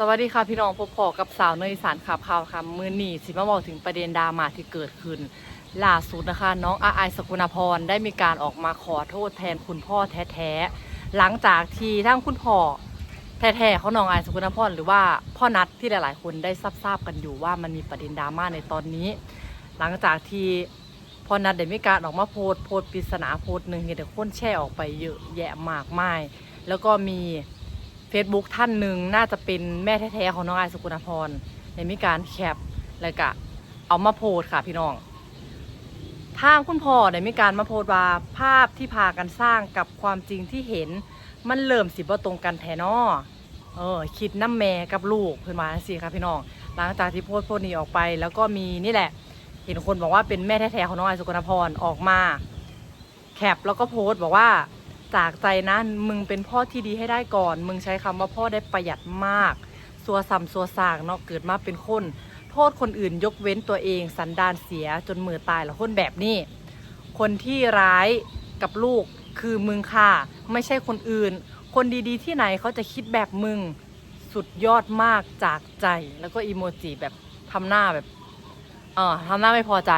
สวัสดีค่ะพี่น้องพบพอกับสาวเนยสารขับข่าวค่ะมือหนีสิมาบอกถึงประเด็นดราม่าที่เกิดขึ้น ล่าสุดนะคะ น้องอาไอสกุณพรได้มีการออกมาขอโทษแทนคุณพ่อแท้ๆหลังจากที่ทั้งคุณพ่อแท้ๆเขาน้องอาไอสกุณพรหรือว่าพ่อนัดที่หลายๆ คนได้ทราบๆกันอยู่ว่ามันมีประเด็นดราม่าในตอนนี้ หลังจากที่พ่อนัดได้มีการออกมาโพสต์โพสต์ปริศนาโพสต์หนึ่งเห็นแต่คนแชร์ออกไปเยอะแยะมากมาย แล้วก็มี Facebook ท่านหนึ่งน่าจะเป็นแม่แท้ๆของน้องอายสุกุณพรในมีการแคปแล้วก็เอามาโพสค่ะพี่น้อง ทางคุณพ่อได้มีการมาโพสว่าภาพที่พากันสร้างกับความจริงที่เห็นมันเริ่มสิบ่ตรงกันแทนอเออคิดน้ำแม่กับลูกเพื่อนมาสิค่ะพี่น้อง หลังจากที่โพสต์โพสต์นี้ออกไป แล้วก็มีนี่แหละ เห็นคนบอกว่าเป็นแม่แท้ๆของน้องไอสุกุณพรออกมา แคปแล้วก็โพสต์บอกว่า จากใจนะมึงเป็นพ่อที่ดีให้ได้ก่อน มึงใช้คำว่าพ่อได้ประหยัดมากสัวสัมสัวสางเนาะเกิดมาเป็นคน โทษคนอื่นยกเว้นตัวเองสันดานเสียจนมือตายล้วคนแบบนี้ คนที่ร้ายกับลูกคือมึงค่ะ ไม่ใช่คนอื่น คนดีๆที่ไหนเขาจะคิดแบบมึง สุดยอดมากจากใจแล้วก็อีโมจิแบบทำหน้าแบบ เออทำหน้าไม่พอใจ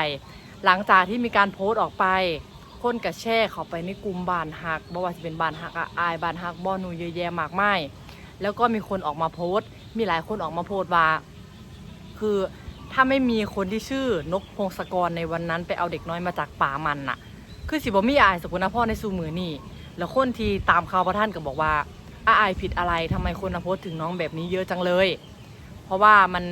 หลังจากที่มีการโพสต์ออกไป คนกระแช่เขาไปในกลุ่มบานหักบ่ว่าจะเป็นบานหักอะอายบานหักบอนูเยอะแยะมากมายแล้วก็มีคนออกมาโพสต์ มีหลายคนออกมาโพสต์ว่าคือถ้าไม่มีคนที่ชื่อนกพงศกรในวันนั้นไปเอาเด็กน้อยมาจากป่ามันน่ะ คือสิบ่มีอายสกุลพ่อในสูมือนี่แล้วคนที่ตามข่าวพระท่านก็บอกว่าอาอายผิดอะไรทำไมคนมาโพสต์ถึงน้องแบบนี้เยอะจังเลย เพราะว่ามัน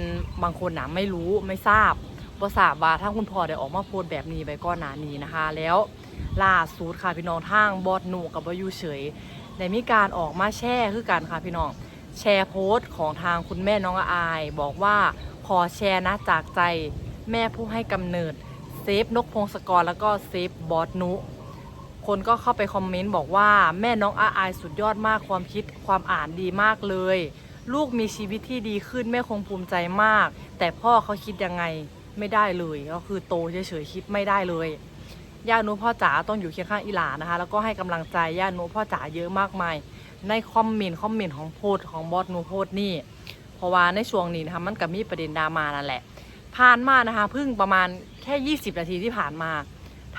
บางคนน่ะไม่รู้ไม่ทราบ บ่ทราบว่าถ้าคุณพ่อได้ออกมาโพสต์แบบนี้ไปก่อนหน้านี้นะคะ แล้วล่าสุดค่ะพี่น้องทางบอดหนูกับบอยูเฉยได้มีการออกมาแช่คือกันค่ะพี่น้องแชร์โพสต์ของทางคุณแม่น้องอาย บอกว่าขอแชร์นะจากใจแม่ผู้ให้กำเนิดเซฟนกพงศกรแล้วก็เซฟบอสนุคนก็เข้าไปคอมเมนต์บอกว่าแม่น้องอาอายสุดยอดมากความคิดความอ่านดีมากเลย ลูกมีชีวิตที่ดีขึ้นแม่คงภูมิใจมาก แต่พ่อเขาคิดยังไง ไม่ได้เลยก็คือโตเฉยๆคิดไม่ได้เลยย่านุพ่อจ๋าต้องอยู่เคียงข้างอีหลานะคะ แล้วก็ให้กำลังใจย่านุพ่อจ๋าเยอะมากมาย ในคอมเมนต์คอมเมนต์ของโพสของบอสนูโพสนี่ เพราะว่าในช่วงนี้นะคะมันก็มีประเด็นดราม่านั่นแหละ ผ่านมานะคะเพิ่งประมาณแค่ 20 นาทีที่ผ่านมา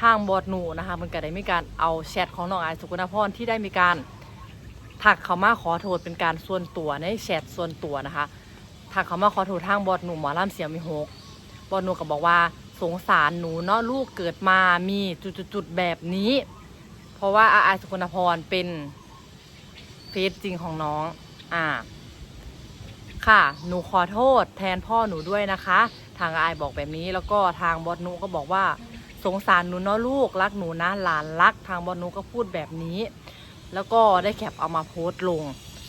ทางบอดหนูนะคะมันก็ได้มีการเอาแชทของน้องไอสุกุณพรที่ได้มีการถักเขามาขอโทษเป็นการส่วนตัวในแชทส่วนตัวนะคะถักเขามาขอโทษทางบอดหนูหมอลำเสียงมีหก บอดหนูก็บอกว่าสงสารหนูเนาะลูกเกิดมามีจุดๆแบบนี้ เพราะว่าอาไอาสุกุณพรเป็นเฟซจริงของน้อง อ่า ค่ะ หนูขอโทษแทนพ่อหนูด้วยนะคะ ทางอายบอกแบบนี้แล้วก็ทางบอสนุก็บอกว่า สงสารหนูเนาะลูกรักหนูนะหลานรัก ทางบอสนุก็พูดแบบนี้ แล้วก็ได้แคปเอามาโพสต์ลง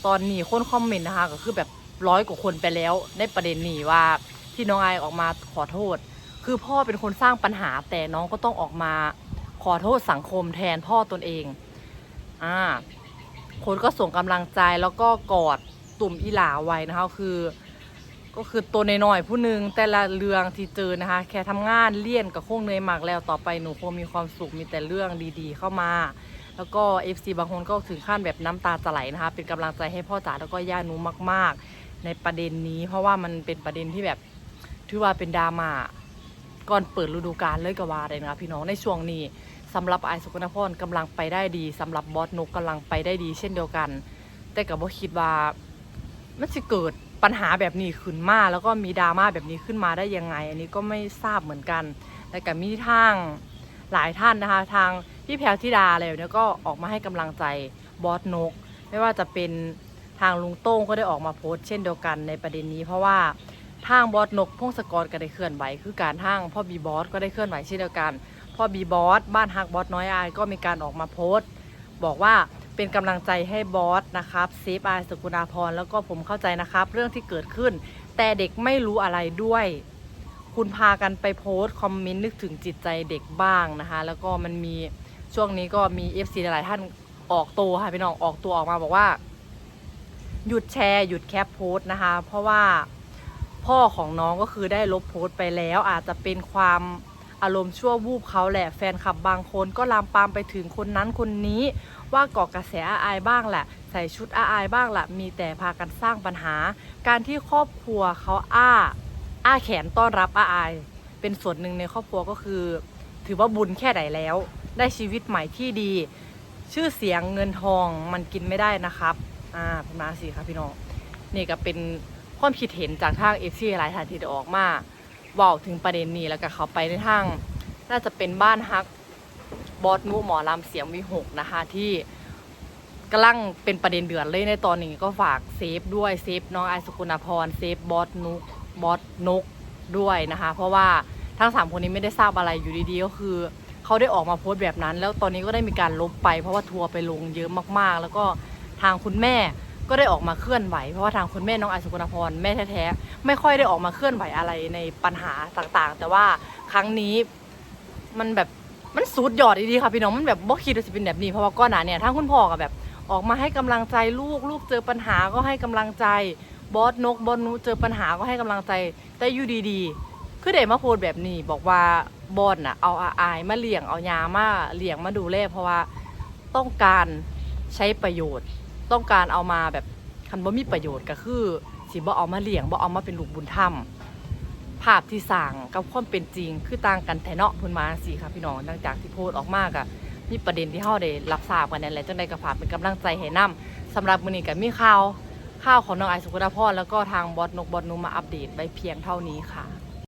ตอนนี้คนคอมเมนต์นะคะ ก็คือแบบร้อยกว่าคนไปแล้ว ในประเด็นนี้ว่า ที่น้องอายออกมาขอโทษ คือพ่อเป็นคนสร้างปัญหา แต่น้องก็ต้องออกมาขอโทษสังคมแทนพ่อตนเอง อ่า คนก็ส่งกำลังใจแล้วก็กอดตุ่มอีหลาไว้นะคะคือ ก็คือตัวน้อยๆผู้หนึ่งแต่ละเรื่องที่เจอนะคะ แค่ทำงานเลี่ยนกับคงเนยหมากแล้วต่อไปหนูคงมีความสุขมีแต่เรื่องดีๆ เข้ามา แล้วก็ FC บางคนก็ถึงขั้นแบบน้ำตาจะไหลนะคะ เป็นกำลังใจให้พ่อจ๋าแล้วก็ย่าหนูมาก ๆ ในประเด็นนี้ เพราะว่ามันเป็นประเด็นที่แบบ ถือว่าเป็นดราม่าก่อนเปิดฤดูกาลเลยก็ว่าเลยนะคะพี่น้องในช่วงนี้สำหรับไอสุกนพรกำลังไปได้ดีสำหรับบอสนกกำลังไปได้ดีเช่นเดียวกัน แต่กับว่าคิดว่ามันจะเกิดปัญหาแบบนี้ขึ้นมาแล้วก็มีดราม่าแบบนี้ขึ้นมาได้ยังไง อันนี้ก็ไม่ทราบเหมือนกัน แต่กับมีทางหลายท่านนะคะ ทางพี่แพรธิดาอะไรแบบนี้ก็ออกมาให้กำลังใจบอสนก ไม่ว่าจะเป็นทางลุงโต้งก็ได้ออกมาโพสต์เช่นเดียวกันในประเด็นนี้ เพราะว่า ทางบอสนกพงศกรก็ได้เคลื่อนไหวคือการทางพ่อบีบอสก็ได้เคลื่อนไหวเช่นเดียวกันพ่อบีบอสบ้านฮักบอสน้อยอายก็มีการออกมาโพสต์ บอกว่าเป็นกำลังใจให้บอสนะครับเซฟอายสกุณาพรแล้วก็ผมเข้าใจนะครับ เรื่องที่เกิดขึ้น แต่เด็กไม่รู้อะไรด้วย คุณพากันไปโพสต์คอมเมนต์นึกถึงจิตใจเด็กบ้างนะคะแล้วก็มันมีช่วงนี้ก็มี FC หลายท่านออกตัวค่ะพี่น้องออกตัวออกมาบอกว่า หยุดแชร์หยุดแคปโพสต์นะคะ เพราะว่า พ่อของน้องก็คือได้ลบโพสต์ไปแล้ว อาจจะเป็นความอารมณ์ชั่ววูบเขาแหละแฟนคลับบางคนก็ลามปามไปถึงคนนั้นคนนี้ ว่าก่อกระแสอาอายบ้างแหละ ใส่ชุดอาอายบ้างแหละมีแต่พากันสร้างปัญหา การที่ครอบครัวเขาอ้า อ้าแขนต้อนรับอาอาย เป็นส่วนหนึ่งในครอบครัวก็คือ ถือว่าบุญแค่ไหนแล้ว ได้ชีวิตใหม่ที่ดี ชื่อเสียงเงินทองมันกินไม่ได้นะครับ อ่าเป็นมาสิครับพี่น้องนี่ก็เป็น ความคิดเห็นจากทางเอฟซีหลายท่านที่ได้ออกมาเว่าถึงประเด็นนี้แล้วก็เขาไปในทาง น่าจะเป็นบ้านฮักบอสนุหมอลำเสียงวิหกนะคะที่กำลังเป็นประเด็นเดือดเลยในตอนนี้ก็ฝากเซฟด้วยเซฟน้องไอซ์สกุณาพรเซฟบอสนุกบอสนกด้วยนะคะ เพราะว่าทั้งสามคนนี้ไม่ได้ทราบอะไรอยู่ดีๆก็คือเขาได้ออกมาโพสต์แบบนั้น แล้วตอนนี้ก็ได้มีการลบไป เพราะว่าทัวร์ไปลงเยอะมากๆ แล้วก็ทางคุณแม่ ก็ได้ออกมาเคลื่อนไหว เพราะว่าทางคุณแม่น้องไอสุกุณพรแม่แท้ๆไม่ค่อยได้ออกมาเคลื่อนไหวอะไรในปัญหาต่างๆ แต่ว่าครั้งนี้มันแบบมันสุดยอดดีๆค่ะพี่น้องมันแบบบ่คิดว่าจะเป็นแบบนี้เพราะว่าก้อนหนาเนี่ยทั้งคุณพ่อกับแบบออกมาให้กำลังใจลูกลูกเจอปัญหาก็ให้กำลังใจบอสนกบอสนูเจอปัญหาก็ให้กำลังใจแต่อยู่ดีๆคือเด็มาโพสต์แบบนี้บอกว่าบอสน่ะเอาอาอายมาเลี้ยงเอายามาเลี้ยงมาดูแลเพราะว่าต้องการใช้ประโยชน์ ต้องการเอามาแบบคันบ่มีประโยชน์ก็คือสิบ่เอามาเลี้ยงบ่เอามาเป็นลูกบุญธรรมภาพที่สั่งกับความเป็นจริง คือต่างกันแท้เนาะพุ่นมาสิครับพี่น้องหลังจากที่โพสต์ออกมากอะมีประเด็นที่เฮาได้รับทราบกันนั่นแหละจังไดก็ฝากเป็นกำลังใจให้นํสำหรับมื้อนี้ก็มีข่าวข่าวของน้องไอสุกุณาพรแล้วก็ทางบอสนกบอสนูมาอัปเดตไว้เพียงเท่านี้ค่ะ